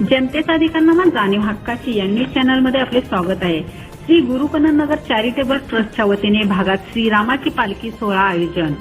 जनतेचा अधिकारांना जाणीव हक्काची या न्यूज चॅनलमध्ये आपले स्वागत आहे. श्री गुरुकनन नगर चॅरिटेबल ट्रस्टच्या वतीने भागात श्रीरामाची पालखी सोहळा आयोजन.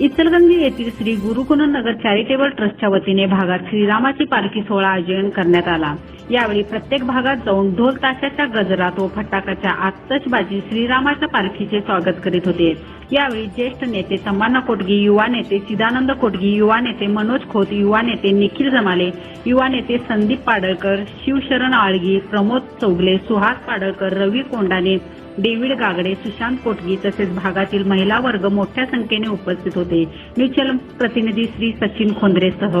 इचलगंजी येथील श्री गुरुकुनन नगर चॅरिटेबल ट्रस्टच्या वतीने भागात श्रीरामाची पालखी सोहळा आयोजन करण्यात आला. यावेळी प्रत्येक भागात जाऊन ढोल ताशाच्या गजरात व फटाकाच्या आतषबाजी श्रीरामाच्या पालखीचे स्वागत करीत होते. यावेळी ज्येष्ठ नेते संभाना कोटगी युवा नेते सिदानंद कोटगी युवा नेते मनोज खोत युवा नेते निखिल जमाले युवा नेते संदीप पाडळकर शिवशरण आळगी प्रमोद चौगले सुहास पाडळकर रवी कोंडाने डेव्हिड गागडे सुशांत कोटगी तसेच भागातील महिला वर्ग मोठ्या संख्येने उपस्थित होते. न्यूज प्रतिनिधी श्री सचिन खोंद्रेसह